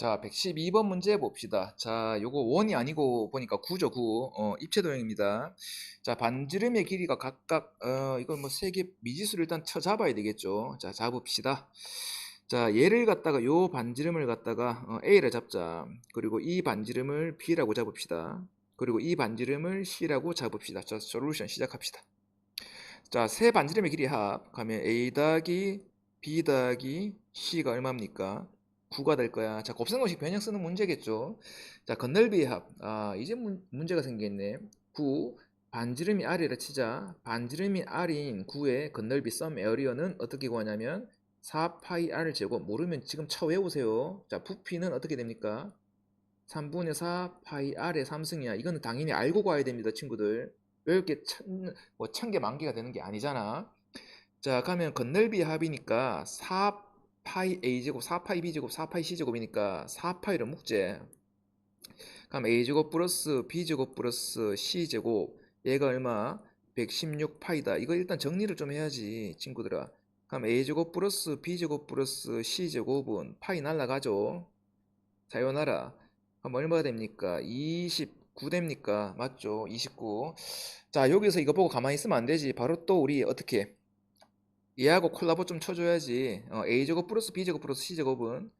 자, 112번 문제 봅시다. 자, 요거 원이 아니고 보니까 9죠, 9. 어, 입체도형입니다. 자, 반지름의 길이가 각각, 어, 이걸 뭐세 개 미지수를 일단 쳐 잡아야 되겠죠. 자, 잡읍시다. 자, 얘를 갖다가 요 반지름을 갖다가 어, A를 잡자. 그리고 이 반지름을 B라고 잡읍시다. 그리고 이 반지름을 C라고 잡읍시다. 자, 솔루션 시작합시다. 자, 세 반지름의 길이 합 하면 A 더하기 B 더하기 C가 얼마입니까? 9가 될 거야. 자, 곱셈공식 변형 쓰는 문제겠죠. 자, 건널비의 합. 아, 이제 문, 문제가 생겼네. 9 반지름이 R이라 치자. 반지름이 R인 9의 건널비 썸 에어리어는 어떻게 구하냐면 4파이 R 제곱 모르면 지금 쳐 외우세요. 자, 부피는 어떻게 됩니까? 3분의 4 파이 R의 3승이야. 이거는 당연히 알고 가야 됩니다, 친구들. 왜 이렇게 천, 뭐 천 개, 만 개가 되는 게 아니잖아. 자, 그러면 건널비 합이니까 4 파이 A 제곱, 4 파이 B 제곱, 4 파이 C 제곱이니까 4 파이를 묶재. 그럼 A 제곱 플러스 B 제곱 플러스 C 제곱 얘가 얼마? 116 파이다. 이거 일단 정리를 좀 해야지, 친구들아. 그럼 A 제곱 플러스 B 제곱 플러스 C 제곱은 파이 날라가죠. 사요나라. 그럼 얼마가 됩니까? 29 됩니까? 맞죠? 29. 자, 여기서 이거 보고 가만히 있으면 안 되지. 바로 또 우리 어떻게 얘하고 콜라보 좀 쳐줘야지. 어, A 제곱 플러스 B 제곱 플러스 C 제곱은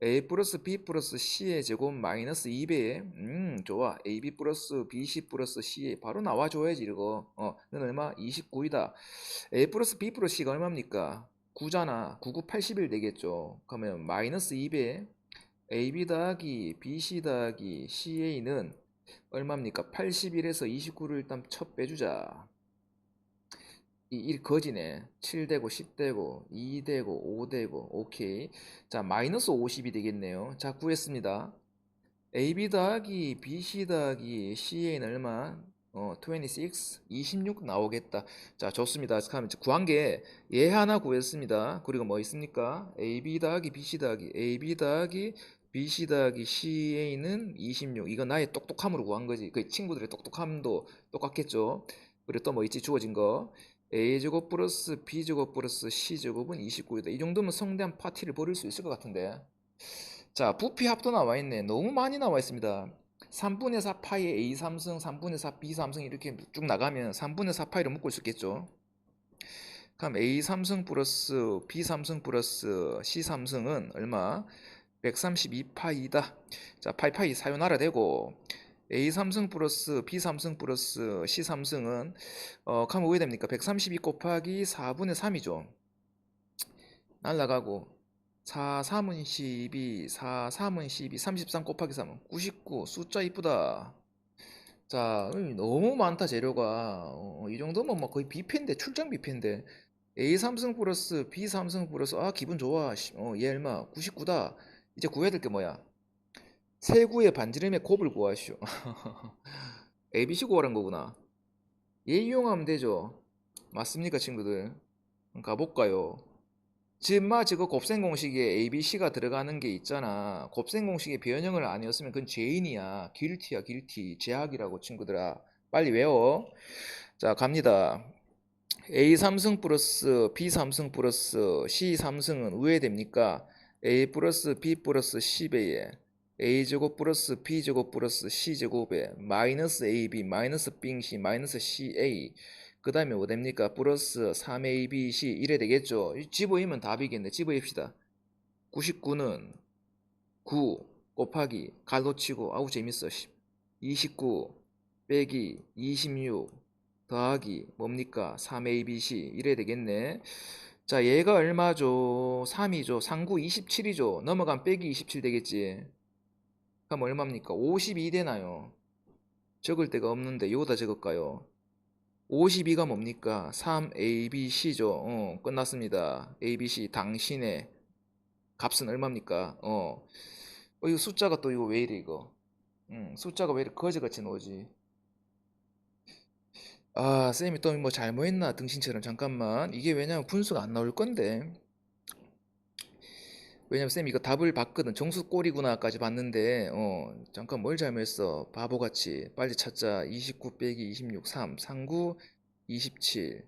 A 플러스 B 플러스 C의 제곱 마이너스 2배. 음, 좋아. AB 플러스 BC 플러스 C에 바로 나와줘야지, 이거. 어, 는 얼마? 29이다. A 플러스 B 플러스 C가 얼마입니까? 9잖아. 99, 81 되겠죠. 그러면 마이너스 2배. AB 더하기 BC 더하기 CA는 얼마입니까? 81에서 29를 일단 첫 빼주자. 이, 이 거지네. 7되고 10되고 2되고 5되고 오케이. 자, 마이너스 50이 되겠네요. 자, 구했습니다. AB 더하기 BC 더하기 CA는 얼마? 어, 26, 26 나오겠다. 자, 좋습니다. 그럼 구한 게 얘 하나 구했습니다. 그리고 뭐 있습니까? AB 더하기 BC 더하기 AB 더하기 BC 더하기 CA는 26. 이거 나의 똑똑함으로 구한 거지. 그 친구들의 똑똑함도 똑같겠죠. 그리고 또 뭐 있지? 주어진 거. A제곱 플러스 B제곱 플러스 C제곱은 29이다. 이 정도면 성대한 파티를 벌일 수 있을 것 같은데. 자, 부피 합도 나와 있네. 너무 많이 나와 있습니다. 3분의 4 파이의 A 3승, 3분의 4 B 3승 이렇게 쭉 나가면 3분의 4 파이를 묶을 수 있겠죠. 그럼 A 3승 플러스 B 3승 플러스 C 3승은 얼마? 132파이다. 자, 파이파이 사요나라 되고 A 3승 플러스 B 3승 플러스 C 3승은 어, 가면 왜 됩니까? 132 곱하기 4분의 3이죠. 날라가고 4 3은 12, 4 3은 12, 33 곱하기 3은 99. 숫자 이쁘다. 자, 너무 많다 재료가. 어, 이 정도면 뭐 거의 뷔페인데 출장 뷔페인데 A 3승 플러스 B 3승 플러스 아 기분 좋아. 씨, 어, 얘 얼마? 99다. 이제 구해야 될 게 뭐야? 세구의 반지름의 곱을 구하시오. ABC 구하란 거구나. 얘 이용하면 되죠. 맞습니까, 친구들? 가볼까요? 지금 마 지금 곱셈 공식에 ABC가 들어가는 게 있잖아. 곱셈 공식의 변형을 아니었으면 그건 죄인이야. 길티야, 길티. 제약이라고 친구들아. 빨리 외워. 자, 갑니다. A 3승 플러스 B 3승 플러스 C 3승은 왜 됩니까? A 플러스 B 플러스 C배에 A 제곱 플러스 B 제곱 플러스 C 제곱에 마이너스 AB 마이너스 빙C 마이너스 CA 그 다음에 뭐 됩니까? 플러스 3ABC 이래 되겠죠? 집어이면 답이겠네. 집어입시다. 99는 9 곱하기 갈로 치고 아우 재밌어. 29 빼기 26 더하기 뭡니까? 3ABC 이래 되겠네. 자, 얘가 얼마죠? 3이죠. 상구 27이죠. 넘어간 빼기 27 되겠지. 그럼 얼마입니까? 52 되나요? 적을 데가 없는데 요다 적을까요? 52가 뭡니까? 3ABC죠. 어, 끝났습니다. ABC 당신의 값은 얼마입니까? 어. 어, 이거 숫자가 또 이거 왜 이래 이거? 음, 숫자가 왜 이렇게 거지같이 나오지? 아, 쌤이 또 뭐 잘못했나? 등신처럼 잠깐만. 이게 왜냐면 분수가 안 나올 건데. 왜냐면 쌤 이거 답을 봤거든. 정수 꼴이구나까지 봤는데 어 잠깐 뭘 잘못했어. 바보같이 빨리 찾자. 29 빼기 26 3 39 27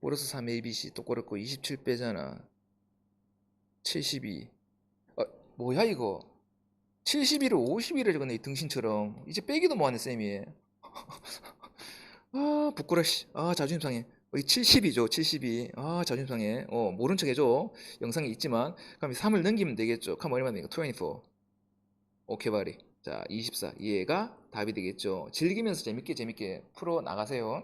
플러스 3 ABC 똑같고 27 빼잖아. 72 어, 뭐야 이거? 71을 51을 적었네 이 등신처럼 이제 빼기도 뭐하네 쌤이 아 부끄러 씨. 아 자존심 상해 70이죠 72. 아 자존심 상해. 어 모른 척 해줘. 영상에 있지만. 그럼 3을 넘기면 되겠죠. 그럼 얼마 됩니까? 24 오케이 바리 자 24 얘가 답이 되겠죠. 즐기면서 재밌게 재밌게 풀어 나가세요